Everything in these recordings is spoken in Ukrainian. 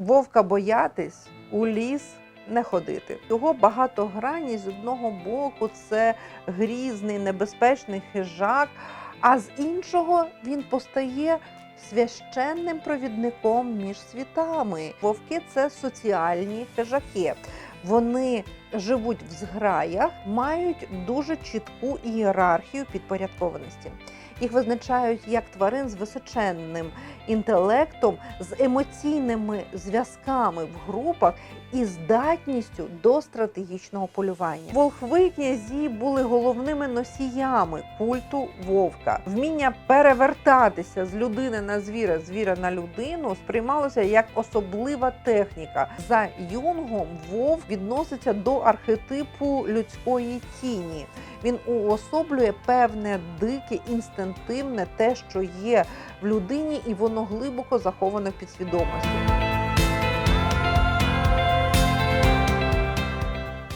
Вовка боятись, у ліс не ходити. Його багатогранність з одного боку це грізний, небезпечний хижак, а з іншого він постає священним провідником між світами. Вовки це соціальні хижаки. Вони живуть в зграях, мають дуже чітку ієрархію підпорядкованості. Їх визначають як тварин з височенним інтелектом, з емоційними зв'язками в групах і здатністю до стратегічного полювання. Волхви князі були головними носіями культу вовка. Вміння перевертатися з людини на звіра, звіра на людину сприймалося як особлива техніка. За Юнгом вовк відноситься до архетипу людської тіні. Він уособлює певне дике, інстинктивне те, що є в людині, і воно глибоко заховане в підсвідомості.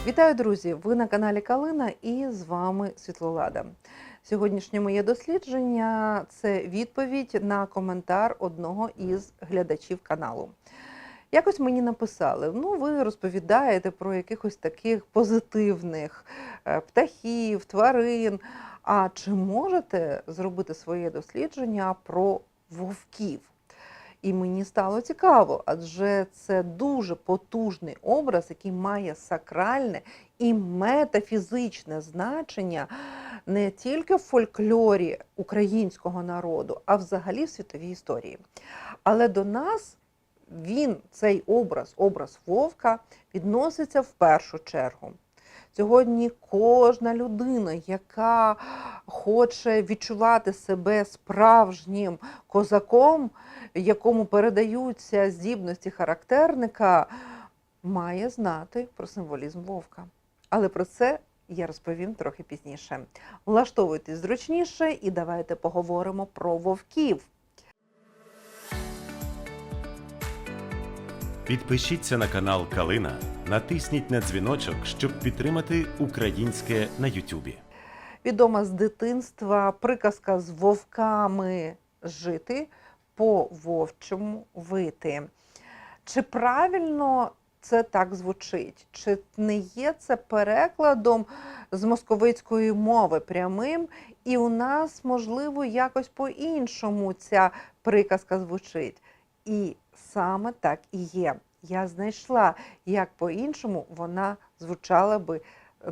Вітаю, друзі! Ви на каналі Калина і з вами Світлолада. Сьогоднішнє моє дослідження це відповідь на коментар одного із глядачів каналу. Якось мені написали: ну, ви розповідаєте про якихось таких позитивних е, птахів, тварин. А чи можете зробити своє дослідження про вовків? І мені стало цікаво, адже це дуже потужний образ, який має сакральне і метафізичне значення не тільки в фольклорі українського народу, а взагалі в світовій історії. Але до нас він, цей образ, образ вовка, відноситься в першу чергу. Сьогодні кожна людина, яка хоче відчувати себе справжнім козаком, якому передаються здібності характерника, має знати про символізм вовка. Але про це я розповім трохи пізніше. Влаштовуйтесь зручніше і давайте поговоримо про вовків. Підпишіться на канал Калина, натисніть на дзвіночок, щоб підтримати українське на Ютубі. Відома з дитинства приказка з вовками жити, по вовчому вити. Чи правильно це так звучить? Чи не є це перекладом з московицької мови прямим? І у нас, можливо, якось по-іншому ця приказка звучить. І саме так і є. Я знайшла, як по-іншому вона звучала би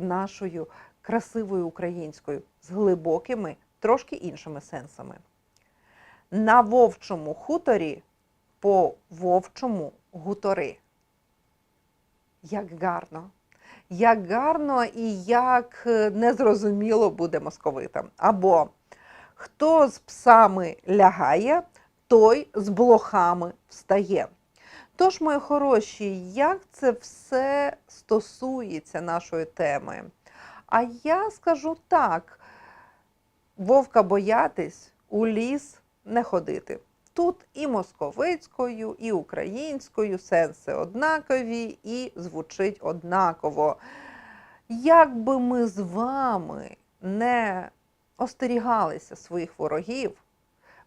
нашою красивою українською з глибокими, трошки іншими сенсами. На вовчому хуторі по вовчому гутори. Як гарно! Як гарно і як е, незрозуміло буде московитам. Або хто з псами лягає, той з блохами встає. Тож, мої хороші, як це все стосується нашої теми? А я скажу так: вовка боятись, у ліс не ходити. Тут і московицькою, і українською сенси однакові і звучить однаково. Як би ми з вами не остерігалися своїх ворогів,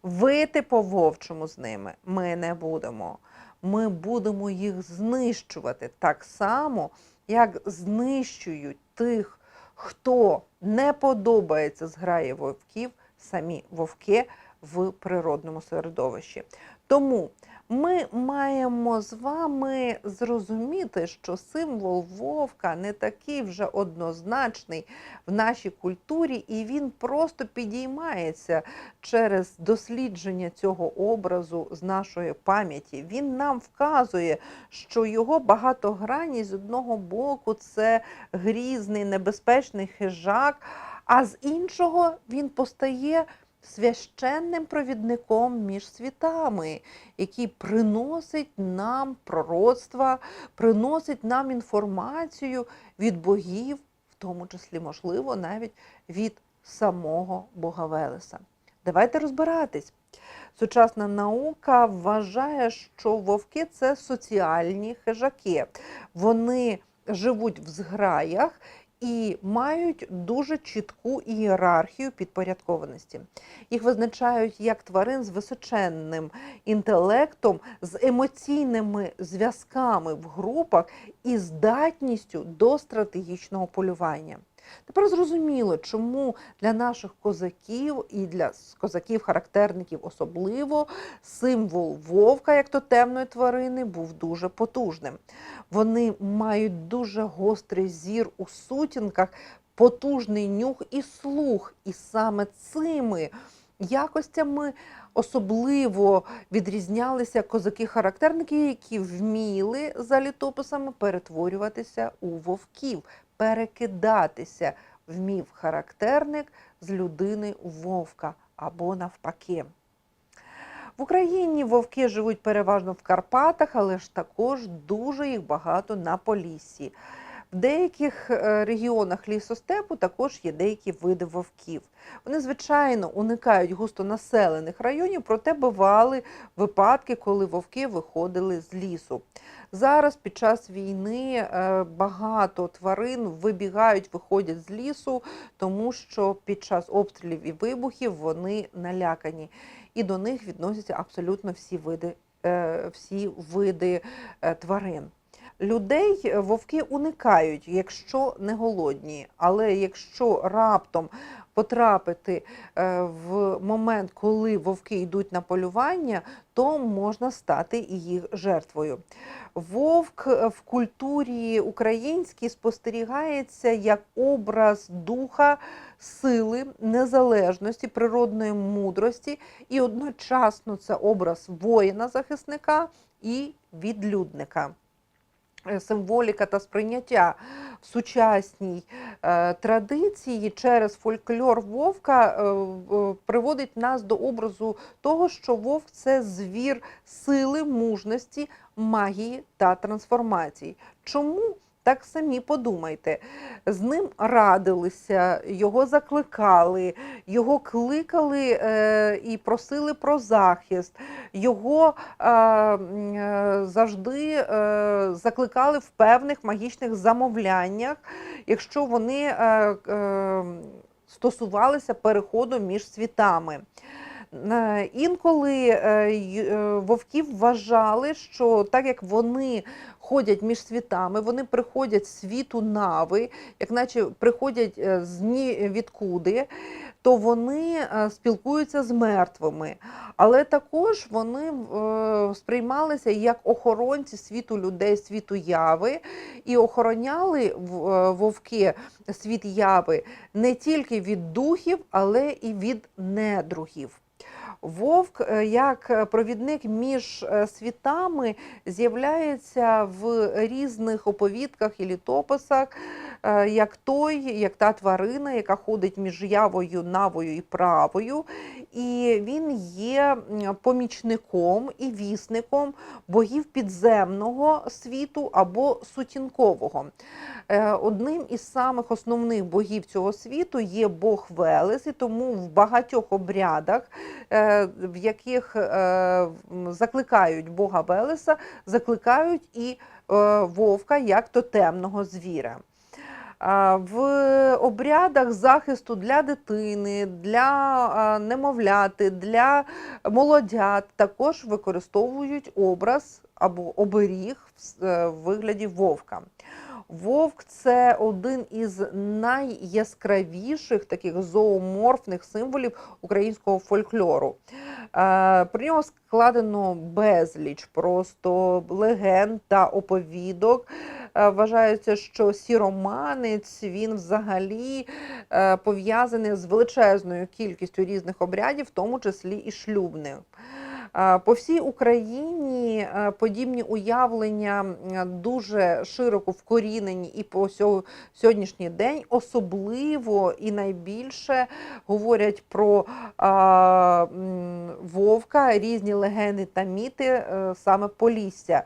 вити по вовчому з ними ми не будемо. Ми будемо їх знищувати так само, як знищують тих, хто не подобається зграї вовків, самі вовки в природному середовищі. Тому ми маємо з вами зрозуміти, що символ вовка не такий вже однозначний в нашій культурі, і він просто підіймається через дослідження цього образу з нашої пам'яті. Він нам вказує, що його багатогранність з одного боку це грізний, небезпечний хижак, а з іншого він постає священним провідником між світами, який приносить нам пророцтва, приносить нам інформацію від богів, в тому числі, можливо, навіть від самого Бога Велеса. Давайте розбиратись. Сучасна наука вважає, що вовки це соціальні хижаки. Вони живуть в зграях і мають дуже чітку ієрархію підпорядкованості. Їх визначають як тварин з височенним інтелектом, з емоційними зв'язками в групах і здатністю до стратегічного полювання. Тепер зрозуміло, чому для наших козаків і для козаків-характерників особливо символ вовка, як тотемної тварини, був дуже потужним. Вони мають дуже гострий зір у сутінках, потужний нюх і слух. І саме цими якостями особливо відрізнялися козаки-характерники, які вміли за літописами перетворюватися у вовків, перекидатися вмів характерник з людини у вовка або навпаки. В Україні вовки живуть переважно в Карпатах, але ж також дуже їх багато на Поліссі. В деяких е, регіонах лісостепу також є деякі види вовків. Вони, звичайно, уникають густонаселених районів, проте бували випадки, коли вовки виходили з лісу. Зараз під час війни е, багато тварин вибігають, виходять з лісу, тому що під час обстрілів і вибухів вони налякані. І до них відносяться абсолютно всі види, е, всі види тварин. Людей е, вовки уникають, якщо не голодні, але якщо раптом потрапити е, в момент, коли вовки йдуть на полювання, то можна стати і їх жертвою. Вовк е, в культурі українській спостерігається як образ духа, сили, незалежності, природної мудрості, і одночасно це образ воїна-захисника і відлюдника. Е, Символіка та сприйняття в сучасній е, традиції через фольклор вовка е, е, приводить нас до образу того, що вовк це звір сили, мужності, магії та трансформації. Чому? Так самі подумайте. З ним радилися, його закликали, його кликали е, і просили про захист, його е, завжди е, закликали в певних магічних замовляннях, якщо вони е, е, стосувалися переходу між світами. Е, Інколи е, е, вовки вважали, що так як вони ходять між світами, вони приходять світу нави, як наче приходять з ні відкуди, то вони спілкуються з мертвими. Але також вони сприймалися як охоронці світу людей, світу яви, і охороняли вовки світ яви не тільки від духів, але і від недругів. Вовк е, як е, провідник між е, світами з'являється в різних оповідках і літописах, як той, як та тварина, яка ходить між явою, навою і правою. І він є помічником і вісником богів підземного світу або сутінкового. Е, Одним із самих основних богів цього світу є Бог Велес, і тому в багатьох обрядах, е, в яких е, закликають Бога Велеса, закликають і вовка як тотемного звіра. В обрядах захисту для дитини, для немовляти, для молодят також використовують образ або оберіг в е, в вигляді вовка. Вовк це один із найяскравіших таких зооморфних символів українського фольклору. Е, Про нього складено безліч просто легенд та оповідок. Е, Вважається, що сіроманець він взагалі е, пов'язаний з величезною кількістю різних обрядів, в тому числі і шлюбних. Е, По всій Україні е, подібні уявлення дуже широко вкорінені і по сьогоднішній день особливо і найбільше говорять про вовка, різні легенди та міти е, саме Полісся.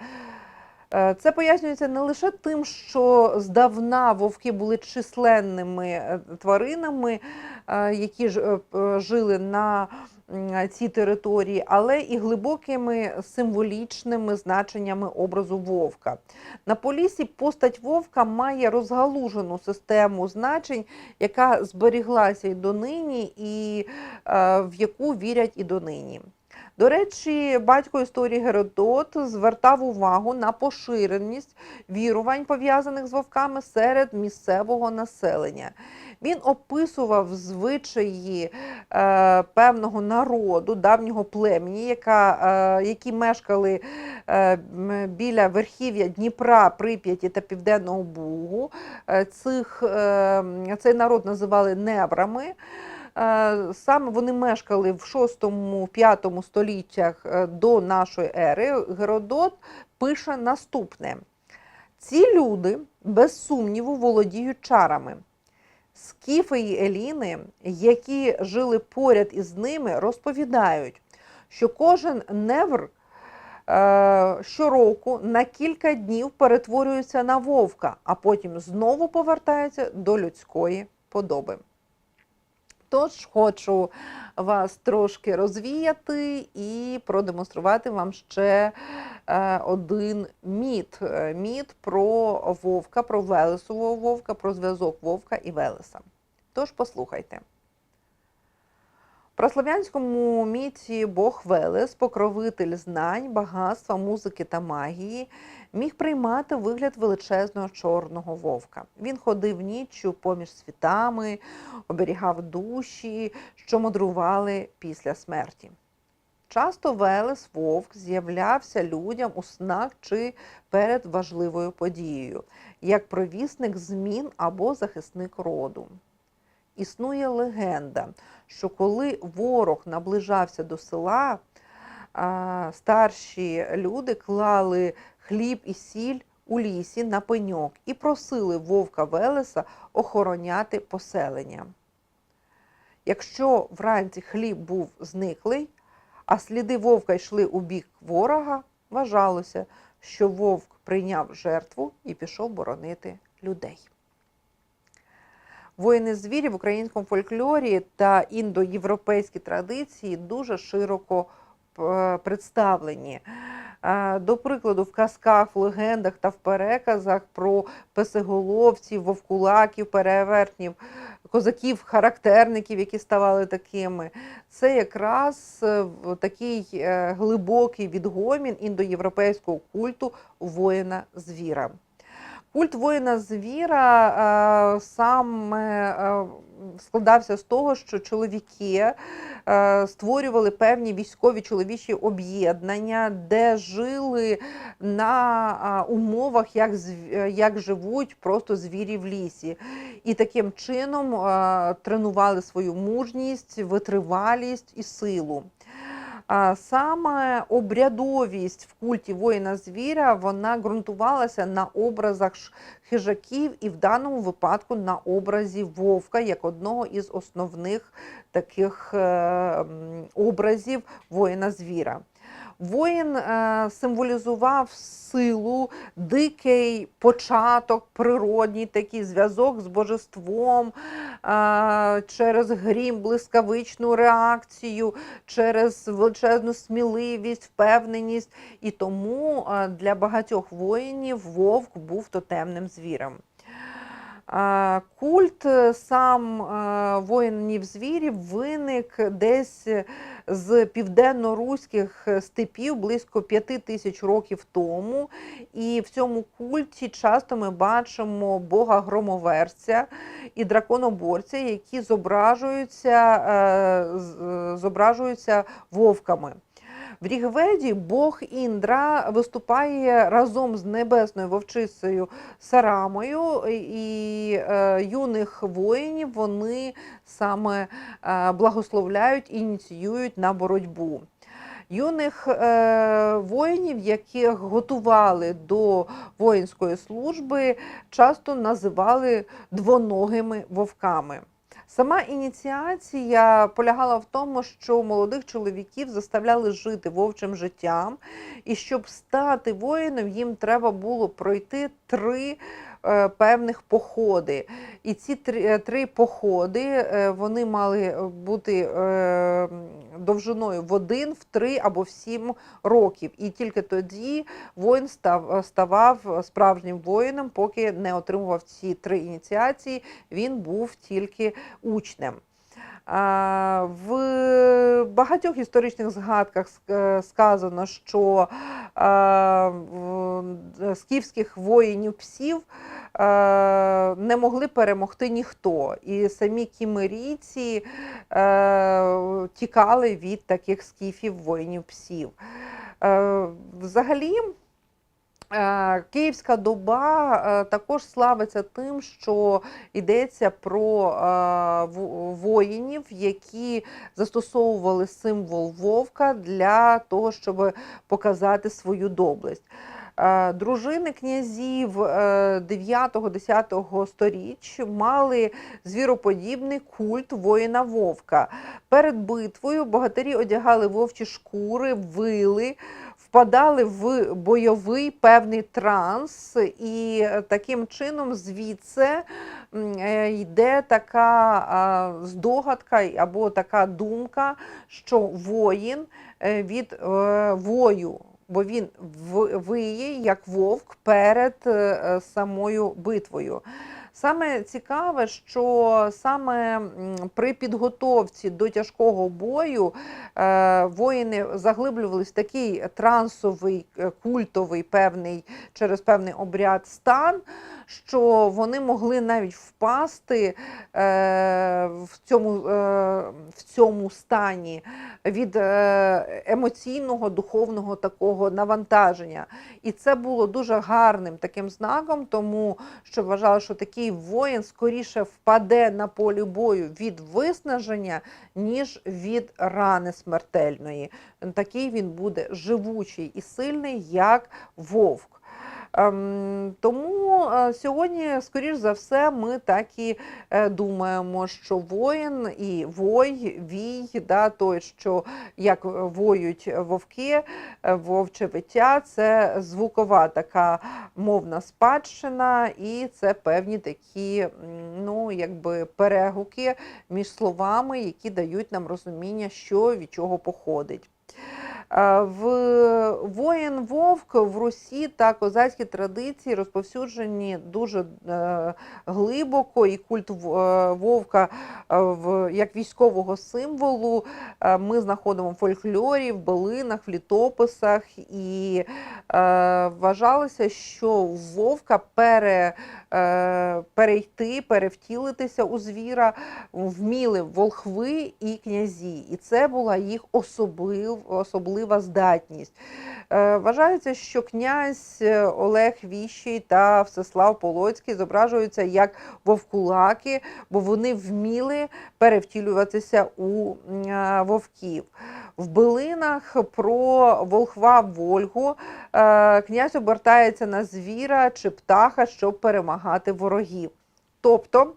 Е, Це пояснюється не лише тим, що здавна вовки були численними е, тваринами, е, які е, жили на ці території, але і глибокими символічними значеннями образу вовка. На полісі постать вовка має розгалужену систему значень, яка зберіглася і донині, і е, в яку вірять і донині. До речі, батько історії Геродот звертав увагу на поширеність вірувань, пов'язаних з вовками серед місцевого населення. Він описував звичаї е, певного народу, давнього племені, яка, е, які мешкали е, біля верхів'я Дніпра, Прип'яті та Південного Бугу. Е, цих, е, цей народ називали неврами. Е, Саме вони мешкали в 6-5 століттях е, до нашої ери. Геродот пише наступне: ці люди, без сумніву, володіють чарами. Скіфи й Еліни, які жили поряд із ними, розповідають, що кожен невр е, щороку на кілька днів перетворюється на вовка, а потім знову повертається до людської подоби. Тож хочу вас трошки розвіяти і продемонструвати вам ще е, один міт. Е, Міт про вовка, про Велесового вовка, про зв'язок вовка і Велеса. Тож послухайте. В прослав'янському міті Бог Велес, покровитель знань, багатства, музики та магії, міг приймати вигляд величезного чорного вовка. Він ходив ніччю поміж світами, оберігав душі, що мудрували після смерті. Часто Велес вовк з'являвся людям у снах чи перед важливою подією, як провісник змін або захисник роду. Існує легенда, що коли ворог наближався до села, старші люди клали хліб і сіль у лісі на пеньок і просили вовка Велеса охороняти поселення. Якщо вранці хліб був зниклий, а сліди вовка йшли у бік ворога, вважалося, що вовк прийняв жертву і пішов боронити людей. Воїни звірі в українському фольклорі та індоєвропейські традиції дуже широко е, представлені. Е, До прикладу, в казках, в легендах та в переказах про песеголовців, вовкулаків, перевертнів, козаків, характерників, які ставали такими, це якраз е, такий глибокий відгомін індоєвропейського культу воїна звіра. Культ воїна звіра е, саме е, складався з того, що чоловіки е, створювали певні військові чоловічі об'єднання, де жили на умовах, як, як живуть просто звірі в лісі. І таким чином тренували свою мужність, витривалість і силу. Саме обрядовість в культі воїна звіря вона ґрунтувалася на образах хижаків і в даному випадку на образі вовка як одного із основних таких е, образів воїна звіра. Воїн е, символізував силу, дикий початок, природній такий зв'язок з божеством е, через грім, блискавичну реакцію, через величезну сміливість, впевненість. І тому е, для багатьох воїнів вовк був тотемним звірем. Е, Культ е, сам е, воїнів звірів виник десь з південно-руських степів близько п'яти тисяч років тому. І в цьому культі часто ми бачимо бога громоверця і драконоборця, які зображуються, е, е, зображуються вовками. В Рігведі Бог Індра виступає разом з небесною вовчицею Сарамою, і е, юних воїнів вони саме е, благословляють і ініціюють на боротьбу. Юних е, воїнів, яких готували до воїнської служби, часто називали двоногими вовками. Сама ініціація полягала в тому, що молодих чоловіків заставляли жити вовчим життям, і щоб стати воїном, їм треба було пройти три певних походи. І ці три, е, три походи е, вони мали бути е, довжиною в один, в три або в сім років. І тільки тоді воїн став, ставав справжнім воїном, поки не отримував ці три ініціації, він був тільки учнем. В багатьох історичних згадках сказано, що скіфських воїнів псів е, не могли перемогти ніхто. І самі кімерійці е, тікали від таких скіфів воїнів псів. Е, Взагалі. Е, Київська доба е, також славиться тим, що йдеться про е, воїнів, які застосовували символ вовка для того, щоб показати свою доблесть. Дружини князів е, 9-10 сторіч мали звіроподібний культ воїна вовка. Перед битвою богатирі одягали вовчі шкури, вили, впадали в бойовий певний транс, і е, таким чином звідси е, йде така здогадка або така думка, що воїн е, від вою, бо він виє як вовк перед самою битвою. Саме цікаве, що саме при підготовці до тяжкого бою е, воїни заглиблювалися в такий трансовий, е, культовий певний через певний обряд стан, що вони могли навіть впасти е, в, цьому, в цьому стані від емоційного, духовного такого навантаження. І це було дуже гарним таким знаком, тому що вважали, що такий воїн скоріше впаде на полі бою від виснаження, ніж від рани смертельної. Такий він буде живучий і сильний, як вовк. Ем, тому е, сьогодні, скоріш за все, ми так і е, думаємо, що воїн і вой, вій, да, той, що як воюють вовки, е, вовче виття, це звукова така мовна спадщина, і це певні такі ну, якби перегуки між словами, які дають нам розуміння, що від чого походить. В воїн вовк в Русі та козацькі традиції розповсюджені дуже е, глибоко, і культ е, вовка е, як військового символу. Ми знаходимо в фольклорі, в билинах, в літописах, і вважалося, що вовка пере, перейти, перевтілитися у звіра вміли волхви і князі, і це була їх особлив, особлива здатність. Е, Вважається, що князь е, Олег Віщий та Всеслав Полоцький зображуються як вовкулаки, бо вони вміли перевтілюватися у е, вовків. В билинах про волхва Вольгу е, князь обертається на звіра чи птаха, щоб перемагати ворогів. Тобто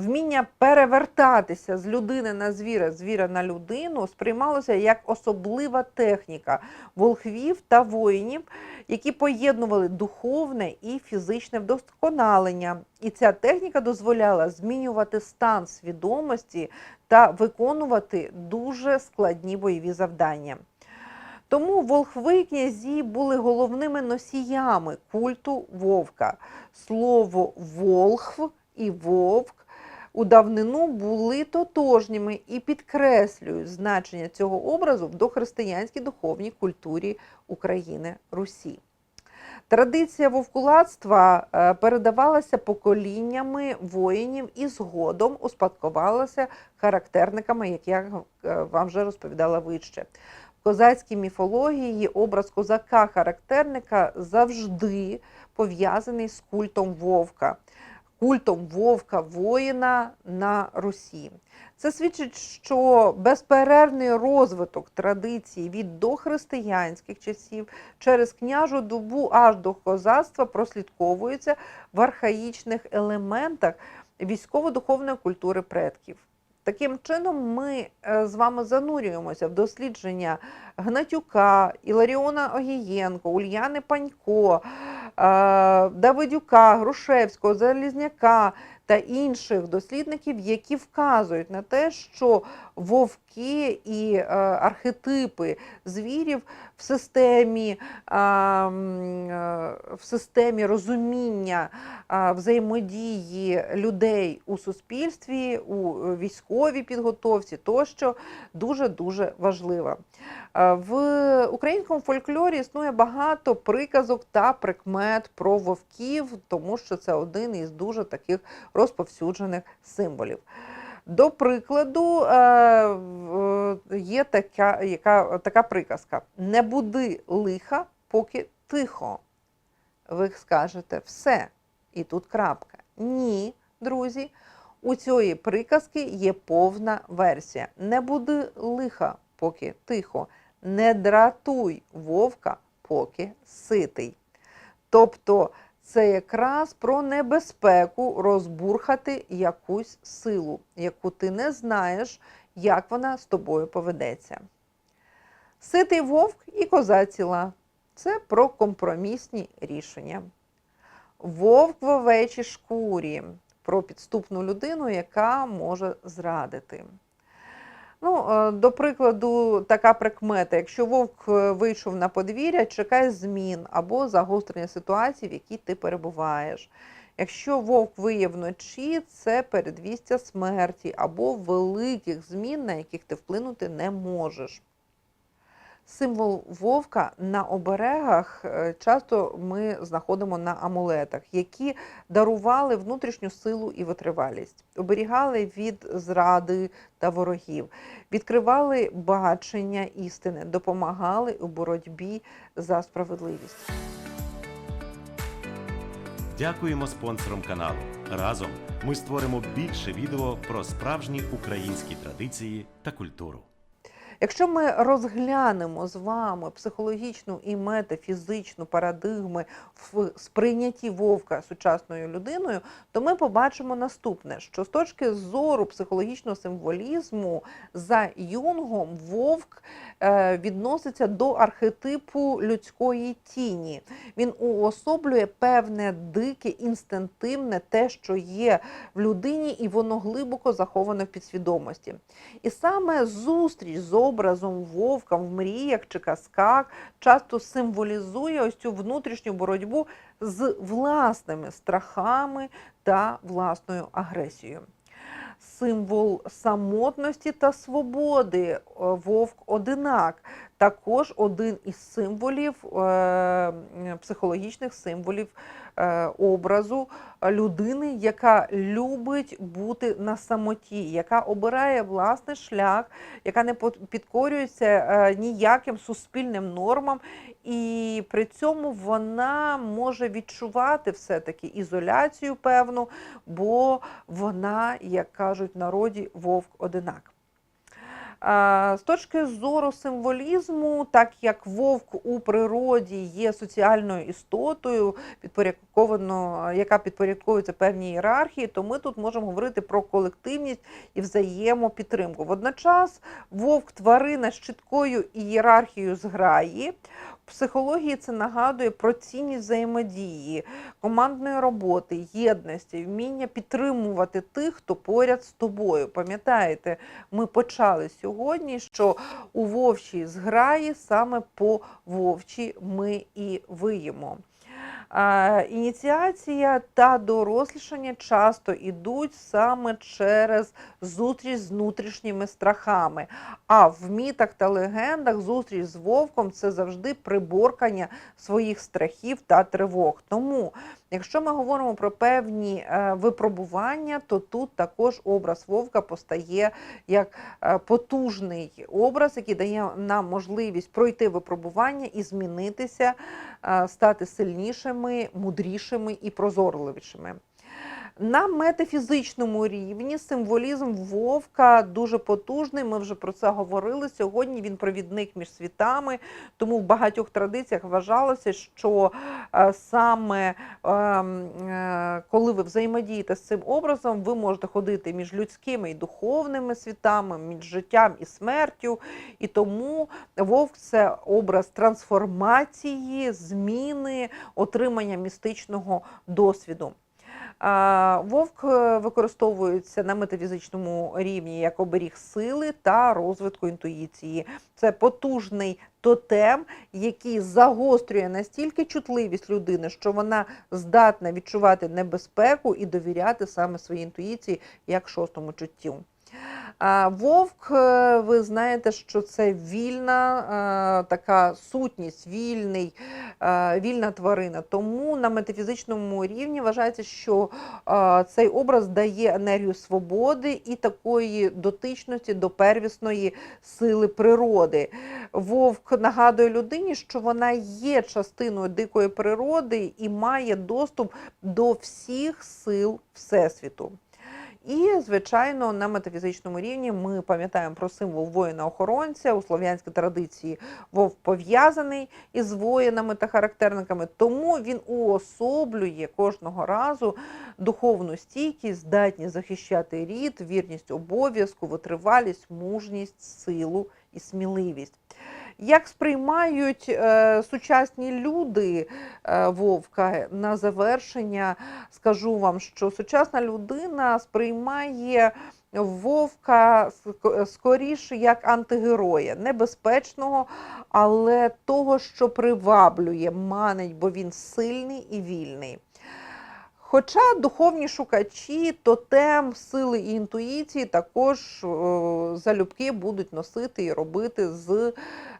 вміння перевертатися з людини на звіра, звіра на людину сприймалося як особлива техніка волхвів та воїнів, які поєднували духовне і фізичне вдосконалення. І ця техніка дозволяла змінювати стан свідомості та виконувати дуже складні бойові завдання. Тому волхви князі були головними носіями культу вовка. Слово волхв і вовк у давнину були тотожніми і підкреслюють значення цього образу в дохристиянській духовній культурі України Русі. Традиція вовкулацтва е, передавалася поколіннями воїнів і згодом успадкувалася характерниками, як я е, вам вже розповідала вище. В козацькій міфології образ козака-характерника завжди пов'язаний з культом вовка, культом вовка воїна на Русі. Це свідчить, що безперервний розвиток традицій від дохристиянських часів через княжу добу аж до козацтва прослідковується в архаїчних елементах військово-духовної культури предків. Таким чином, ми е, з вами занурюємося в дослідження Гнатюка, Іларіона Огієнко, Ульяни Панько, Давидюка, Грушевського, Залізняка та інших дослідників, які вказують на те, що вовки і е, архетипи звірів в системі, е, в системі розуміння взаємодії людей у суспільстві, у військовій підготовці тощо дуже-дуже важлива. Е, В українському фольклорі існує багато приказок та прикмет про вовків, тому що це один із дуже таких розповсюджених символів. До прикладу, е, є така, яка, така приказка: не буди лиха, поки тихо. Ви скажете все, і тут крапка. Ні, друзі, у цієї приказки є повна версія. Не буди лиха, поки тихо. Не дратуй вовка, поки ситий. Тобто це якраз про небезпеку розбурхати якусь силу, яку ти не знаєш, як вона з тобою поведеться. Ситий вовк і коза ціла це про компромісні рішення. Вовк в овечій шкурі про підступну людину, яка може зрадити. Ну, е, до прикладу, така прикмета: якщо вовк е, вийшов на подвір'я, чекай змін або загострення ситуації, в якій ти перебуваєш. Якщо вовк виє вночі, це передвістя смерті або великих змін, на яких ти вплинути не можеш. Символ вовка на оберегах е, часто ми знаходимо на амулетах, які дарували внутрішню силу і витривалість, оберігали від зради та ворогів, відкривали бачення істини, допомагали у боротьбі за справедливість. Дякуємо спонсорам каналу. Разом ми створимо більше відео про справжні українські традиції та культуру. Якщо ми розглянемо з вами психологічну і метафізичну парадигми в сприйнятті вовка сучасною людиною, то ми побачимо наступне: що з точки зору психологічного символізму за Юнгом вовк е, відноситься до архетипу людської тіні. Він уособлює певне дике, інстинктивне, те, що є в людині, і воно глибоко заховане в підсвідомості. І саме зустріч з образом вовка в мріях чи казках часто символізує ось цю внутрішню боротьбу з власними страхами та власною агресією. Символ самотності та свободи е, вовк одинак. Також один із символів, е, психологічних символів образу людини, яка любить бути на самоті, яка обирає власний шлях, яка не підкорюється е, ніяким суспільним нормам, і при цьому вона може відчувати все-таки ізоляцію певну, бо вона, як кажуть народі, вовк одинак. З точки зору символізму, так як вовк у природі є соціальною істотою, підпорядковано, яка підпорядковується певній ієрархії, то ми тут можемо говорити про колективність і взаємопідтримку. Водночас вовк тварина з чіткою ієрархією зграї. Психології це нагадує про цінність взаємодії, командної роботи, єдності, вміння підтримувати тих, хто поряд з тобою. Пам'ятаєте, ми почали сьогодні, що у вовчій зграї саме по вовчі ми і виємо. Ініціація та дорослішання часто йдуть саме через зустріч з внутрішніми страхами. А в мітах та легендах зустріч з вовком це завжди приборкання своїх страхів та тривог. Тому, якщо ми говоримо про певні е, випробування, то тут також образ вовка постає як е, потужний образ, який дає нам можливість пройти випробування і змінитися, е, стати сильнішими, мудрішими і прозорливішими. На метафізичному рівні символізм вовка дуже потужний. Ми вже про це говорили. Сьогодні він провідник між світами, тому в багатьох традиціях вважалося, що е, саме ем, е, коли ви взаємодієте з цим образом, ви можете ходити між людськими і духовними світами, між життям і смертю. І тому вовк це образ трансформації, зміни, отримання містичного досвіду. Вовк е, використовується на метафізичному рівні як оберіг сили та розвитку інтуїції. Це потужний тотем, який загострює настільки чутливість людини, що вона здатна відчувати небезпеку і довіряти саме своїй інтуїції як шостому чуттю. А, Вовк, е, ви знаєте, що це вільна е, така сутність, вільний, е, вільна тварина. Тому на метафізичному рівні вважається, що цей образ дає енергію свободи і такої дотичності до первісної сили природи. Вовк нагадує людині, що вона є частиною дикої природи і має доступ до всіх сил Всесвіту. І, звичайно, на метафізичному рівні ми пам'ятаємо про символ воїна-охоронця. У слов'янській традиції вовк пов'язаний із воїнами та характерниками, тому він уособлює кожного разу духовну стійкість, здатність захищати рід, вірність обов'язку, витривалість, мужність, силу і сміливість. Як сприймають е, сучасні люди е, вовка на завершення, скажу вам, що сучасна людина сприймає вовка ск- скоріше як антигероя, небезпечного, але того, що приваблює, манить, бо він сильний і вільний. Хоча духовні шукачі, тотем сили і інтуїції також е, залюбки будуть носити і робити з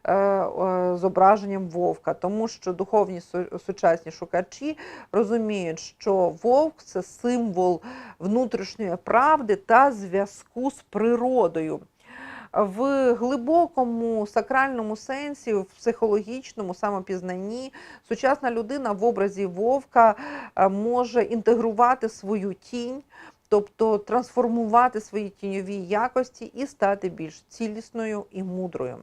е, е, зображенням вовка, тому що духовні сучасні шукачі розуміють, що вовк це символ внутрішньої правди та зв'язку з природою. В глибокому сакральному сенсі, в психологічному самопізнанні, сучасна людина в образі вовка е, може інтегрувати свою тінь, тобто трансформувати свої тіньові якості і стати більш цілісною і мудрою.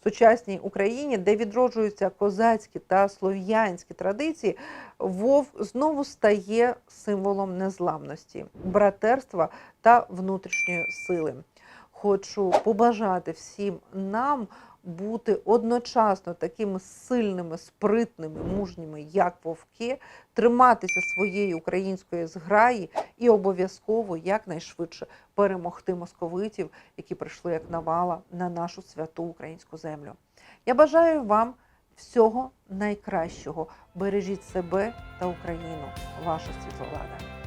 В сучасній Україні, де відроджуються козацькі та слов'янські традиції, вовк знову стає символом незламності, братерства та внутрішньої сили. Хочу побажати всім нам бути одночасно такими сильними, спритними, мужніми, як вовки, триматися своєї української зграї і обов'язково якнайшвидше перемогти московитів, які прийшли як навала на нашу святу українську землю. Я бажаю вам всього найкращого. Бережіть себе та Україну, ваша світловлада.